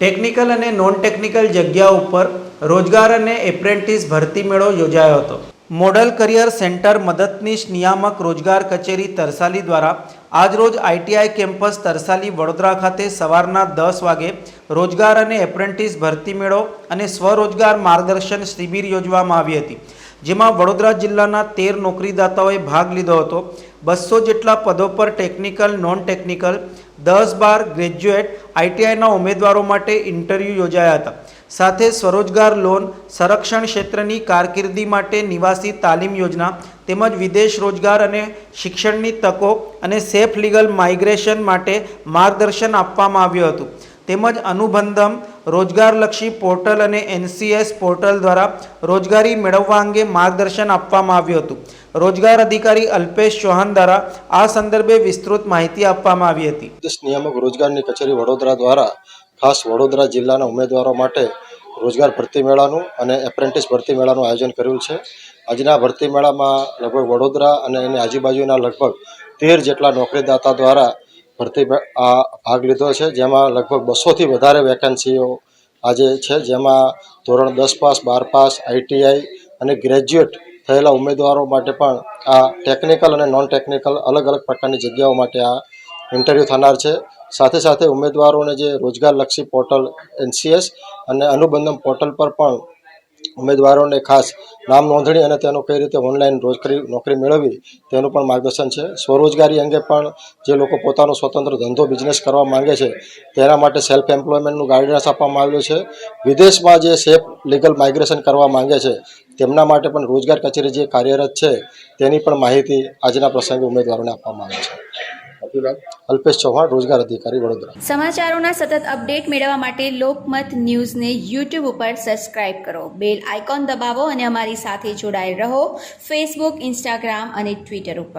Technical અને non technical જગ્યા ઉપર રોજગાર અને એપ્રેન્ટિસ ભરતી મેળો યોજાયો હતો. મોડલ કરિયર સેન્ટર મદદનીશ નિયામક રોજગાર કચેરી તરસાલી દ્વારા આજરોજ આઈટીઆઈ કેમ્પસ તરસાલી વડોદરા ખાતે સવારના દસ વાગે રોજગાર અને એપ્રેન્ટિસ ભરતી મેળો અને સ્વરોજગાર માર્ગદર્શન શિબિર યોજવામાં આવી હતી. જેમાં વડોદરા જિલ્લાના તેર નોકરીદાતાઓએ ભાગ લીધો હતો. બસો જેટલા પદો પર ટેકનિકલ નોન ટેકનિકલ દસ બાર ગ્રેજ્યુએટ આઈટીઆઈના ઉમેદવારો માટે ઇન્ટરવ્યૂ યોજાયા હતા. સાથે સ્વરોજગાર લોન, સંરક્ષણ ક્ષેત્રની કારકિર્દી માટે નિવાસી તાલીમ યોજના તેમજ વિદેશ રોજગાર અને શિક્ષણની તકો અને સેફ લીગલ માઇગ્રેશન માટે માર્ગદર્શન આપવામાં આવ્યું હતું. તેમજ અનુબંધમ રોજગારલક્ષી પોર્ટલ અને એનસીએસ પોર્ટલ દ્વારા રોજગારી મેળવવા અંગે માર્ગદર્શન આપવામાં આવ્યું હતું. રોજગાર અધિકારી અલ્પેશ ચૌહાણ દ્વારા આ સંદર્ભે વિસ્તૃત માહિતી આપવામાં આવી હતી. નિયામક રોજગારની કચેરી વડોદરા દ્વારા ખાસ વડોદરા જિલ્લાના ઉમેદવારો માટે રોજગાર ભરતી મેળાનું અને એપ્રેન્ટિસ ભરતી મેળાનું આયોજન કર્યું છે. આજના ભરતી મેળામાં લગભગ વડોદરા અને એની આજુબાજુના લગભગ તેર જેટલા નોકરીદાતા દ્વારા ભરતી ભાગ લીધો છે. જેમાં લગભગ બસોથી વધારે વેકેન્સીઓ આજે છે. જેમાં ધોરણ દસ પાસ, બાર પાસ આઈટીઆઈ અને ગ્રેજ્યુએટ થયેલા ઉમેદવારો માટે પણ આ ટેકનિકલ અને નોન ટેકનિકલ અલગ અલગ પ્રકારની જગ્યાઓ માટે આ ઇન્ટરવ્યૂ થનાર છે. સાથે સાથે ઉમેદવારોને જે રોજગારલક્ષી પોર્ટલ એનસીએસ અને અનુબંધમ પોર્ટલ પર પણ ઉમેદવારોને ખાસ નામ નોંધણી અને તેનો કઈ રીતે ઓનલાઈન રોજગારી નોકરી મેળવવી, તેનું પણ માર્ગદર્શન છે. સ્વરોજગારી અંગે પણ જે લોકો પોતાનો સ્વતંત્ર ધંધો બિઝનેસ કરવા માંગે છે, તેના માટે સેલ્ફ એમ્પ્લોયમેન્ટનું ગાઈડન્સ આપવામાં આવ્યું છે. વિદેશમાં જે સેફ લીગલ માઇગ્રેશન કરવા માંગે છે, તેમના માટે પણ રોજગાર કચેરી જે કાર્યરત છે, તેની પણ માહિતી આજના પ્રસંગે ઉમેદવારોને આપવામાં આવે છે. અલ્પેશ ચૌહાણ રોજગાર અધિકારી વડોદરા. સમાચારોના સતત અપડેટ મેળવવા માટે લોકમત ન્યૂઝને યુટ્યુબ ઉપર સબસ્ક્રાઇબ કરો. બેલ આઇકોન દબાવો અને અમારી સાથે જોડાયેલ રહો. ફેસબુક ઇન્સ્ટાગ્રામ અને ટ્વિટર ઉપર.